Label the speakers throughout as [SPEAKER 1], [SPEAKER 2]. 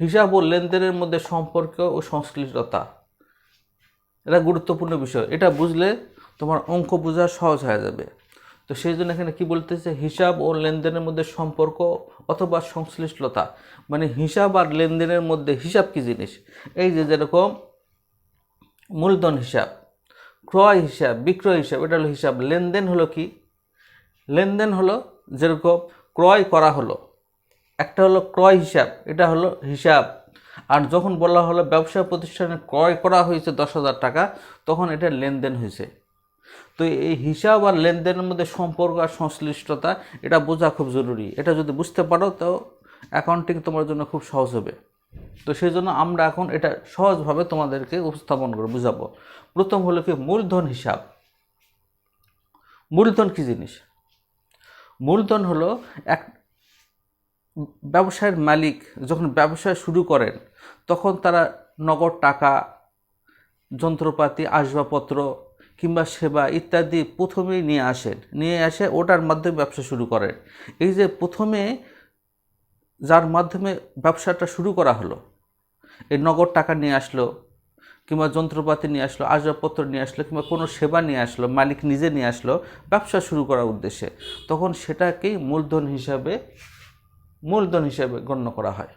[SPEAKER 1] হিসাব ও লেনদেনের মধ্যে সম্পর্ক ও সংশ্লিষ্টতা। এটা গুরুত্বপূর্ণ বিষয়। এটা বুঝলে তোমার অঙ্ক বোঝা সহজ হয়ে যাবে। তো সেই জন্য এখানে কি বলতেছে? হিসাব ও লেনদেনের মধ্যে সম্পর্ক অথবা সংশ্লিষ্টতা। মানে হিসাব আর লেনদেনের মধ্যে হিসাব কি জিনিস? এই যে যেরকম মূলধন হিসাব, ক্রয় হিসাব, বিক্রয় হিসাব, এটা হলো হিসাব। লেনদেন হলো কি? লেনদেন হলো যেরকম ক্রয় করা হলো। একটা হলো ক্রয় হিসাব, এটা হলো হিসাব। আর যখন বলা হলো ব্যবসা প্রতিষ্ঠানে ক্রয় করা হয়েছে দশ হাজার টাকা, তখন এটা লেনদেন হয়েছে। তো এই হিসাব আর লেনদেনের মধ্যে সম্পর্ক আর সংশ্লিষ্টতা, এটা বোঝা খুব জরুরি। এটা যদি বুঝতে পারো, তো অ্যাকাউন্টিং তোমার জন্য খুব সহজ হবে। তো সেই জন্য আমরা এখন এটা সহজভাবে তোমাদেরকে উপস্থাপন করে বুঝাবো। প্রথম হলো কি, মূলধন হিসাব। মূলধন কি জিনিস? মূলধন হলো এক ব্যবসায়ের মালিক যখন ব্যবসা শুরু করেন, তখন তারা নগদ টাকা, যন্ত্রপাতি, আসবাবপত্র কিংবা সেবা ইত্যাদি প্রথমেই নিয়ে আসেন। নিয়ে আসে ওটার মাধ্যমে ব্যবসা শুরু করেন। এই যে প্রথমে যার মাধ্যমে ব্যবসাটা শুরু করা হলো, এই নগদ টাকা নিয়ে আসলো কিংবা যন্ত্রপাতি নিয়ে আসলো, আসবাবপত্র নিয়ে আসলো কিংবা কোনো সেবা নিয়ে আসলো, মালিক নিজে নিয়ে আসলো, ব্যবসা শুরু করার উদ্দেশ্যে, তখন সেটাকেই মূলধন হিসাবে মূলধন হিসাবে গণ্য করা হয়।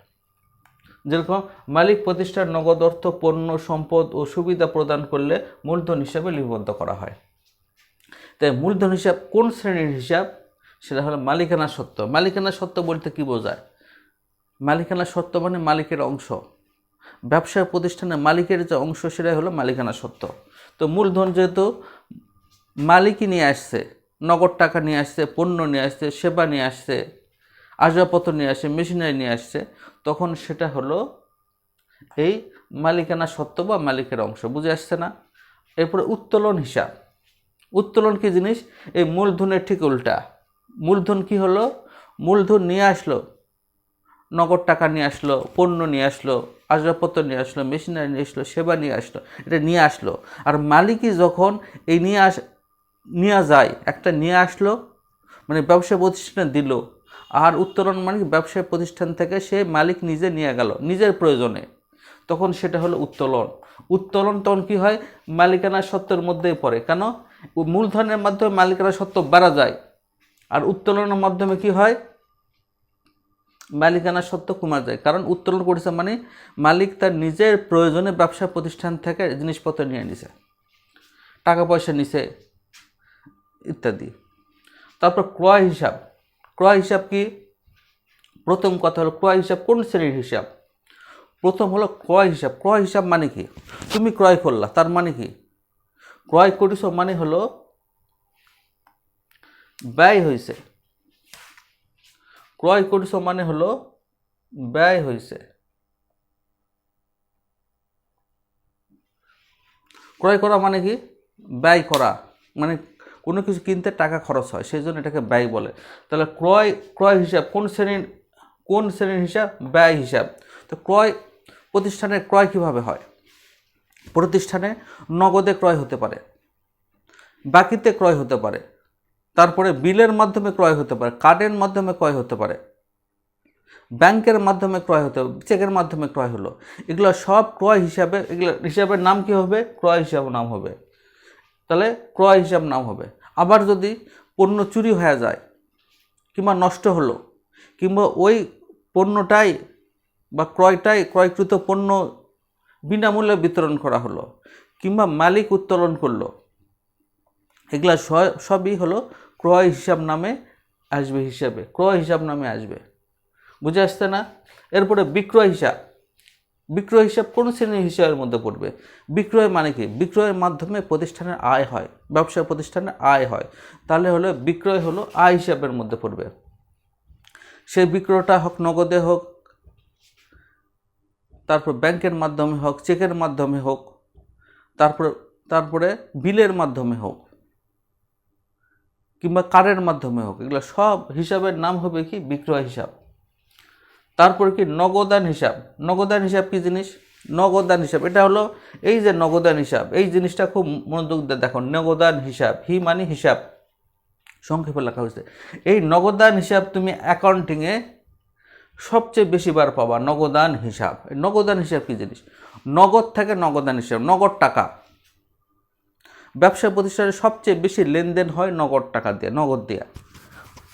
[SPEAKER 1] যেরকম মালিক প্রতিষ্ঠার নগদ অর্থ, পণ্য, সম্পদ ও সুবিধা প্রদান করলে মূলধন হিসাবে লিপিবদ্ধ করা হয়। তাই মূলধন হিসাব কোন শ্রেণির হিসাব? সেটা হলো মালিকানা সত্ত্ব। মালিকানা সত্ত্ব বলতে কী বোঝায়? মালিকানা সত্ত্ব মানে মালিকের অংশ। ব্যবসায় প্রতিষ্ঠানে মালিকের যে অংশ, সেটাই হলো মালিকানা সত্ত্ব। তো মূলধন যেহেতু মালিকই নিয়ে আসছে, নগদ টাকা নিয়ে আসছে, পণ্য নিয়ে আসছে, সেবা নিয়ে আসছে আসবাবপত্র নিয়ে আসছে মেশিনারি নিয়ে আসছে, তখন সেটা হলো এই মালিকানা সত্ত্ব বা মালিকের অংশ, বুঝে আসছে না? এরপরে উত্তোলন হিসাব। উত্তোলন কি জিনিস? এই মূলধনের ঠিক উল্টা। মূলধন কি হলো? মূলধন নিয়ে আসলো, নগদ টাকা নিয়ে আসলো, পণ্য নিয়ে আসলো, আসবাবপত্র নিয়ে আসলো মেশিনারি নিয়ে আসলো, সেবা নিয়ে আসলো, এটা নিয়ে আসলো। আর মালিকই যখন এই নিয়ে আস, নিয়ে যায়, একটা নিয়ে আসলো মানে ব্যবসা প্রতিষ্ঠানে দিল আর উত্তোলন মানে ব্যবসায় প্রতিষ্ঠান থেকে সে মালিক নিজে নিয়ে গেল, নিজের প্রয়োজনে। তখন সেটা হলো উত্তোলন। উত্তোলন তখন কী হয়? মালিকানা সত্ত্বের মধ্যেই পড়ে। কেন? মূলধনের মাধ্যমে মালিকানা সত্ত্ব বাড়া যায়। আর উত্তোলনের মাধ্যমে কি হয়? মালিকানা সত্ত্ব কমা যায়। কারণ উত্তোলন করেছে মানে মালিক তার নিজের প্রয়োজনে ব্যবসা প্রতিষ্ঠান থেকে জিনিসপত্র নিয়ে নিছে। টাকা পয়সা নিছে, ইত্যাদি। তারপর ক্রয় হিসাব। ক্রয় হিসাব কি? প্রথম কথা হলো ক্রয় হিসাব কোন শ্রেণির হিসাব? প্রথম হলো ক্রয় হিসাব। ক্রয় হিসাব মানে কি? তুমি ক্রয় করলা, তার মানে কি? ক্রয় করিস মানে হলো ব্যয় হয়েছে ক্রয় করিস মানে হলো ব্যয় হয়েছে ক্রয় করা মানে কি? ব্যয় করা। মানে কোনো কিছু কিনতে টাকা খরচ হয়, সেই জন্য এটাকে ব্যয় বলে। তাহলে ক্রয় ক্রয় হিসাব, কোন শ্রেণির কোন শ্রেণির হিসাব? ব্যয় হিসাব। তো ক্রয় প্রতিষ্ঠানের ক্রয় কীভাবে হয়? প্রতিষ্ঠানে নগদে ক্রয় হতে পারে, বাকিতে ক্রয় হতে পারে, তারপরে বিলের মাধ্যমে ক্রয় হতে পারে, কার্ডের মাধ্যমে ক্রয় হতে পারে, ব্যাংকের মাধ্যমে ক্রয় হতে, চেকের মাধ্যমে ক্রয় হলো। এগুলো সব ক্রয় হিসাবে, এগুলো হিসাবের নাম কি হবে? ক্রয় হিসাব নাম হবে। তাহলে ক্রয় হিসাব নাম হবে। আবার যদি পণ্য চুরি হয়ে যায়, কিংবা নষ্ট হলো, কিংবা ওই পণ্যটাই বা ক্রয়টাই ক্রয়কৃত পণ্য বিনামূল্যে বিতরণ করা হলো, কিংবা মালিক উত্তোলন করল, এগুলা সবই হলো ক্রয় হিসাব নামে আসবে হিসাবে, ক্রয় হিসাব নামে আসবে। বুঝে আসছে না? এরপরে বিক্রয় হিসাব। বিক্রয় হিসাব কোন শ্রেণির হিসাবের মধ্যে পড়বে? বিক্রয় মানে কি? বিক্রয়ের মাধ্যমে প্রতিষ্ঠানের আয় হয়, ব্যবসা প্রতিষ্ঠানের আয় হয়। তাহলে হলো বিক্রয় হলো আয় হিসাবের মধ্যে পড়বে। সেই বিক্রয়টা হোক, নগদে হোক, তারপর ব্যাংকের মাধ্যমে হোক, চেকের মাধ্যমে হোক, তারপর, তারপরে বিলের মাধ্যমে হোক, কিংবা কারের মাধ্যমে হোক, এগুলো সব হিসাবের নাম হবে কি? বিক্রয় হিসাব। তারপরে কি নগদান হিসাব? নগদান হিসাব কি জিনিস? নগদান হিসাব। এটা হলো এই যে নগদান হিসাব, এই জিনিসটা খুব মনোযোগ দিয়ে দেখো। নগদান হিসাব, হি মানে হিসাব। সংক্ষেপে লেখা হয়েছে। এই নগদান হিসাব তুমি অ্যাকাউন্টিংয়ে সবচেয়ে বেশি বার পাবা, নগদান হিসাব। নগদান হিসাব কী জিনিস? নগদ থেকে নগদান হিসাব, নগদ টাকা। ব্যবসা প্রতিষ্ঠানে সবচেয়ে বেশি লেনদেন হয় নগদ টাকা দিয়ে, নগদ দিয়ে।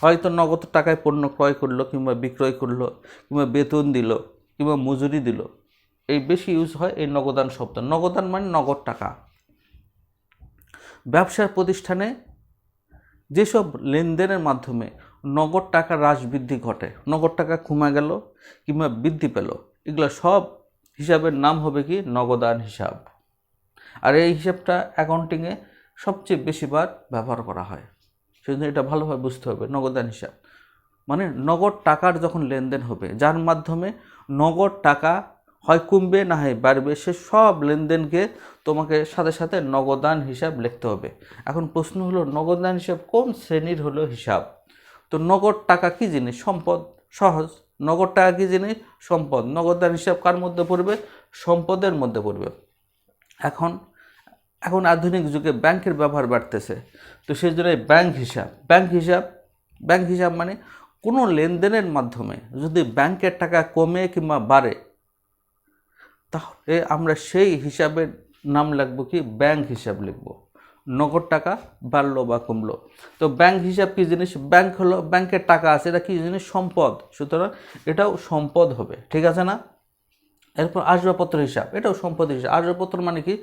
[SPEAKER 1] হয়তো নগদ টাকায় পণ্য ক্রয় করল, কিংবা বিক্রয় করল, কিংবা বেতন দিল, কিংবা মজুরি দিল। এই বেশি ইউজ হয় এই নগদান শব্দ। নগদান মানে নগদ টাকা। ব্যবসার প্রতিষ্ঠানে যেসব লেনদেনের মাধ্যমে নগদ টাকা হ্রাস বৃদ্ধি ঘটে, নগদ টাকা কমে গেল কিংবা বৃদ্ধি পেল, এগুলো সব হিসাবের নাম হবে কি? নগদান হিসাব। আর এই হিসাবটা অ্যাকাউন্টিংয়ে সবচেয়ে বেশিবার ব্যবহার করা হয়। সেজন্য এটা ভালোভাবে বুঝতে হবে, নগদান হিসাব। মানে নগদ টাকার যখন লেনদেন হবে, যার মাধ্যমে নগদ টাকা হয় কমবে না হয় বাড়বে, সে সব লেনদেনকে তোমাকে সাথে সাথে নগদান হিসাব লিখতে হবে। এখন প্রশ্ন হলো, নগদান হিসাব কোন শ্রেণির হলো হিসাব? তো নগদ টাকা কি জিনিস? সম্পদ, সহজ। নগদ টাকা কি জিনিস? সম্পদ। নগদান হিসাব কার মধ্যে পড়বে? সম্পদের মধ্যে পড়বে। এখন এখন আধুনিক যুগে ব্যাংকের ব্যবহার বাড়তেছে। তো সেই জন্য ব্যাংক হিসাব ব্যাংক হিসাব ব্যাংক হিসাব মানে কোনো লেনদেনের মাধ্যমে যদি ব্যাংকের টাকা কমে কিংবা বাড়ে, তাহলে আমরা সেই হিসাবের নাম লিখব কি? ব্যাংক হিসাব লিখব। নগদ টাকা বাড়লো বা কমলো। তো ব্যাংক হিসাব কী জিনিস? ব্যাংক হলো, ব্যাংকের টাকা আছে, এটা কি জিনিস? সম্পদ। সুতরাং এটাও সম্পদ হবে। ঠিক আছে না? এরপর আসবাবপত্র হিসাব, এটাও সম্পদ হিসাব। আসবাবপত্র মানে কি?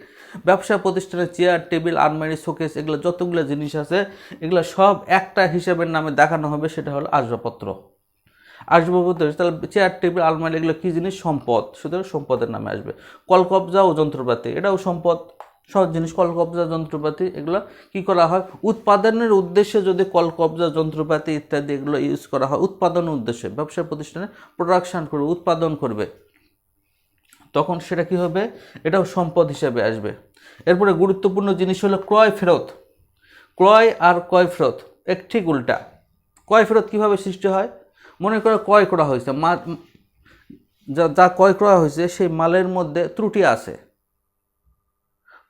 [SPEAKER 1] ব্যবসা প্রতিষ্ঠানে চেয়ার, টেবিল, আলমারি, শোকেস, এগুলো যতগুলো জিনিস আছে, এগুলো সব একটা হিসাবের নামে দেখানো হবে, সেটা হলো আসবাবপত্র। আসবাবপত্র, তাহলে চেয়ার, টেবিল, আলমারি, এগুলো কী জিনিস? সম্পদ। সুতরাং সম্পদের নামে আসবে। কলকবজা ও যন্ত্রপাতি, এটাও সম্পদ। সব জিনিস, কলকবজা, যন্ত্রপাতি, এগুলো কি করা হয়? উৎপাদনের উদ্দেশ্যে যদি কলকবজা, যন্ত্রপাতি ইত্যাদি এগুলো ইউজ করা হয়, উৎপাদনের উদ্দেশ্যে ব্যবসা প্রতিষ্ঠানে প্রোডাকশান করবে, উৎপাদন করবে। তখন সেটা কি হবে? এটাও সম্পদ হিসেবে আসবে। এরপরে গুরুত্বপূর্ণ জিনিস হলো ক্রয় ফেরত। ক্রয় আর ক্রয় ফেরত, এক ঠিক উল্টা। ক্রয় ফেরত কীভাবে সৃষ্টি হয়? মনে করো ক্রয় করা হয়েছে, মা যা যা ক্রয় করা হয়েছে, সেই মালের মধ্যে ত্রুটি আছে।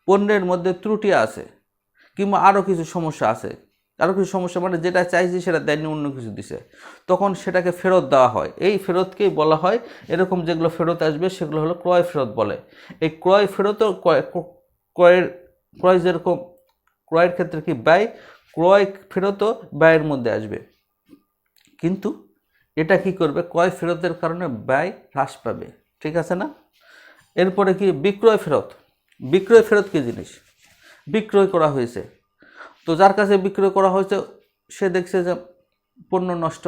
[SPEAKER 1] পণ্যের মধ্যে ত্রুটি আছে, কিংবা আরও কিছু সমস্যা আছে। আরও কিছু সমস্যা মানে যেটা চাইছি সেটা দেয়নি, অন্য কিছু দিছে। তখন সেটাকে ফেরত দেওয়া হয়। এই ফেরতকেই বলা হয়, এরকম যেগুলো ফেরত আসবে সেগুলো হলো ক্রয় ফেরত বলে। এই ক্রয় ফেরতও ক্রয়, ক্রয়ের, ক্রয় যেরকম, ক্রয়ের ক্ষেত্রে কি ব্যয়, ক্রয় ফেরতও ব্যয়ের মধ্যে আসবে। কিন্তু এটা কি করবে? ক্রয় ফেরতের কারণে ব্যয় হ্রাস পাবে। ঠিক আছে না? এরপরে কি? বিক্রয় ফেরত। বিক্রয় ফেরত কী জিনিস? বিক্রয় করা হয়েছে। তো যার কাছে বিক্রয় করা হয়েছে, সে দেখছে যে পণ্য নষ্ট।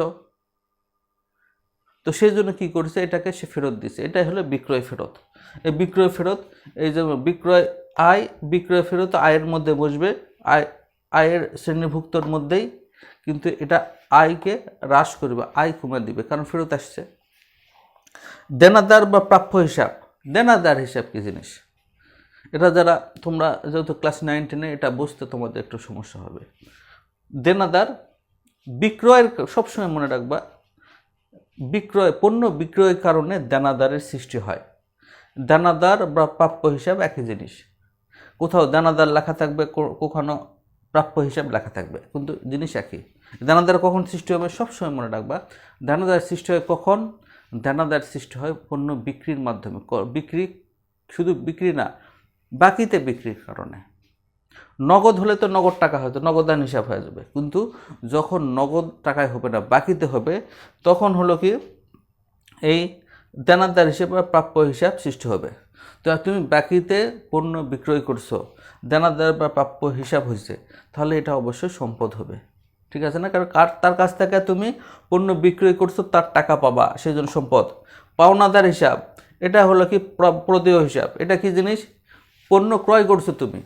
[SPEAKER 1] তো সেই জন্য কী করেছে? এটাকে সে ফেরত দিছে এটাই হলো বিক্রয় ফেরত। এই বিক্রয় ফেরত, এই যে বিক্রয় আয়, বিক্রয় ফেরত আয়ের মধ্যে বসবে। আয়, আয়ের শ্রেণীভুক্তর মধ্যেই কিন্তু এটা আয়কে হ্রাস করবে, আয় কমে দিবে, কারণ ফেরত আসছে। দেনাদার বা প্রাপ্য হিসাব। দেনাদার হিসাব কী জিনিস? এটা যারা তোমরা যেহেতু ক্লাস নাইন টেনে এটা বুঝতে তোমাদের একটু সমস্যা হবে। দেনাদার বিক্রয়ের সবসময় মনে রাখবা, বিক্রয়, পণ্য বিক্রয়ের কারণে দানাদারের সৃষ্টি হয়। দানাদার বা প্রাপ্য হিসাব একই জিনিস। কোথাও দানাদার লেখা থাকবে কখনো প্রাপ্য হিসাব লেখা থাকবে, কিন্তু জিনিস একই। দানাদার কখন সৃষ্টি হবে সবসময় মনে রাখবা, দানাদার সৃষ্টি হয় কখন? দানাদার সৃষ্টি হয় পণ্য বিক্রির মাধ্যমে। বিক্রি শুধু বিক্রি না বাকিতে বিক্রির কারণে। নগদ হলে তো নগদ টাকা হয়তো নগদান হিসাব হয়ে যাবে। কিন্তু যখন নগদ টাকায় হবে না, বাকিতে হবে, তখন হলো কি, এই দেনাদার হিসেবে প্রাপ্য হিসাব সৃষ্টি হবে। তো তুমি বাকিতে পণ্য বিক্রয় করছ, দেনাদার বা প্রাপ্য হিসাব হয়েছে, তাহলে এটা অবশ্যই সম্পদ হবে। ঠিক আছে না? কারণ কার, তার কাছ থেকে তুমি পণ্য বিক্রয় করছ, তার টাকা পাবা, সেই জন্য সম্পদ। পাওনাদার হিসাব, এটা হলো কি প্রদেয় হিসাব। এটা কি জিনিস? পণ্য ক্রয় করছ তুমি।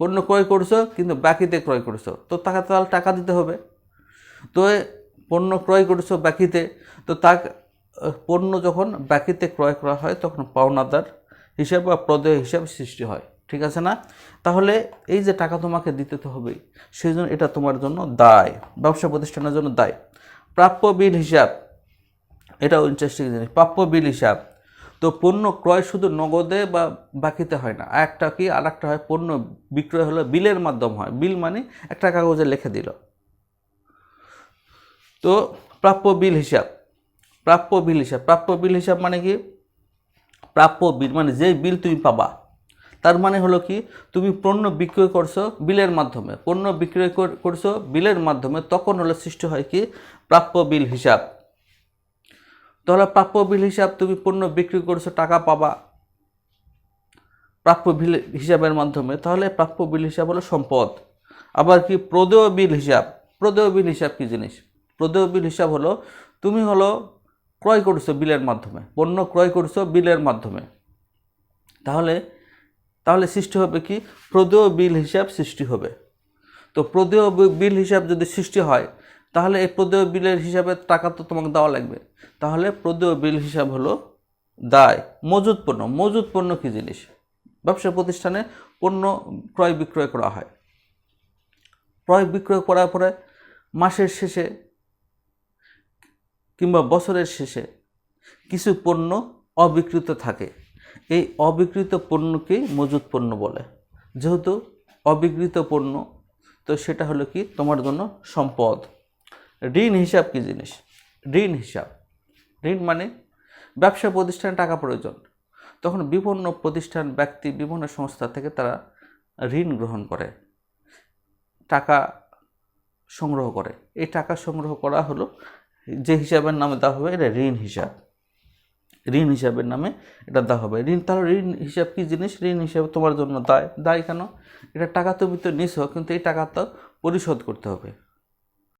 [SPEAKER 1] পণ্য ক্রয় করছ, কিন্তু বাকিতে ক্রয় করছ। তো তাকে তাহলে টাকা দিতে হবে। তো পণ্য ক্রয় করছ বাকিতে, তো তা পণ্য যখন বাকিতে ক্রয় করা হয়, তখন পাওনাদার হিসাব বা প্রদেয় হিসাব সৃষ্টি হয়। ঠিক আছে না? তাহলে এই যে টাকা তোমাকে দিতে তো হবেই, সেই জন্য এটা তোমার জন্য দায়, ব্যবসা প্রতিষ্ঠানের জন্য দায়। প্রাপ্য বিল হিসাব, এটাও ইন্টারেস্টিং জিনিস। প্রাপ্য বিল হিসাব তো পণ্য ক্রয় শুধু নগদে বা বাকিতে হয় না, একটা কি আর একটা হয় পণ্য বিক্রয় হলো বিলের মাধ্যম হয়। বিল মানে একটা কাগজে লিখে দিল। তো প্রাপ্য বিল হিসাব, প্রাপ্য বিল হিসাব, প্রাপ্য বিল হিসাব মানে কি? প্রাপ্য বিল মানে যে বিল তুমি পাবা, তার মানে হলো কি? তুমি পণ্য বিক্রয় করছ বিলের মাধ্যমে। পণ্য বিক্রয় করছ বিলের মাধ্যমে, তখন হলো সৃষ্টি হয় কি? প্রাপ্য বিল হিসাব। তাহলে প্রাপ্য বিল হিসাব তুমি পণ্য বিক্রি করছ, টাকা পাবা। প্রাপ্য বিল হিসাবের মাধ্যমে, তাহলে প্রাপ্য বিল হিসাব হলো সম্পদ। আবার কি? প্রদেয় বিল হিসাব। প্রদেয় বিল হিসাব কি জিনিস? প্রদেয় বিল হিসাব হলো তুমি হলো ক্রয় করছ বিলের মাধ্যমে, পণ্য ক্রয় করছ বিলের মাধ্যমে। তাহলে তাহলে সৃষ্টি হবে কি? প্রদেয় বিল হিসাব সৃষ্টি হবে। তো প্রদেয় বিল হিসাব যদি সৃষ্টি হয় তাহলে এই প্রদেয় বিলের হিসাবে টাকা তো তোমাকে দেওয়া লাগবে। তাহলে প্রদেয় বিল হিসাব হলো দায় মজুদ পণ্য। মজুদ পণ্য কী জিনিস? ব্যবসা প্রতিষ্ঠানে পণ্য ক্রয় বিক্রয় করা হয়। ক্রয় বিক্রয় করার পরে মাসের শেষে কিংবা বছরের শেষে কিছু পণ্য অবিকৃত থাকে। এই অবিকৃত পণ্যকেই মজুদ পণ্য বলে। যেহেতু অবিকৃত পণ্য, তো সেটা হলো কি? তোমার জন্য সম্পদ। ঋণ হিসাব কি জিনিস? ঋণ হিসাব। ঋণ মানে ব্যবসা প্রতিষ্ঠানে টাকা প্রয়োজন। তখন বিভিন্ন প্রতিষ্ঠান, ব্যক্তি, বিভিন্ন সংস্থা থেকে তারা ঋণ গ্রহণ করে। টাকা সংগ্রহ করে। এই টাকা সংগ্রহ করা হলো যে হিসাবের নামে দেওয়া হবে, এটা ঋণ হিসাব। ঋণ হিসাবের নামে এটা দেওয়া হবে। ঋণ, তাহলে ঋণ হিসাব কী জিনিস? ঋণ হিসাবে তোমার জন্য দায়। দায় কেন? এটা টাকা তুমি তো নিছো, কিন্তু এই টাকা তো পরিশোধ করতে হবে।